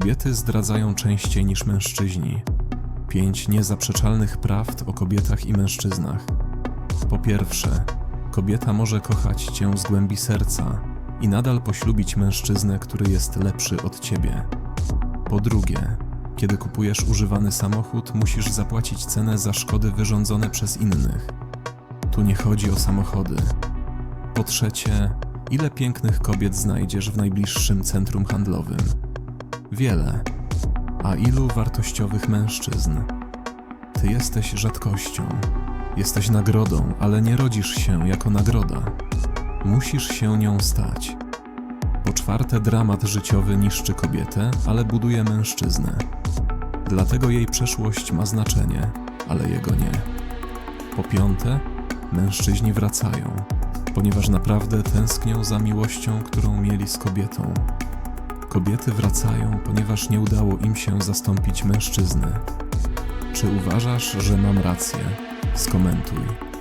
Kobiety zdradzają częściej niż mężczyźni. Pięć niezaprzeczalnych prawd o kobietach i mężczyznach. Po pierwsze, kobieta może kochać cię z głębi serca i nadal poślubić mężczyznę, który jest lepszy od ciebie. Po drugie, kiedy kupujesz używany samochód, musisz zapłacić cenę za szkody wyrządzone przez innych. Tu nie chodzi o samochody. Po trzecie, ile pięknych kobiet znajdziesz w najbliższym centrum handlowym? Wiele. A ilu wartościowych mężczyzn? Ty jesteś rzadkością. Jesteś nagrodą, ale nie rodzisz się jako nagroda. Musisz się nią stać. Po czwarte, dramat życiowy niszczy kobietę, ale buduje mężczyznę. Dlatego jej przeszłość ma znaczenie, ale jego nie. Po piąte, mężczyźni wracają, ponieważ naprawdę tęsknią za miłością, którą mieli z kobietą. Kobiety wracają, ponieważ nie udało im się zastąpić mężczyzny. Czy uważasz, że mam rację? Skomentuj.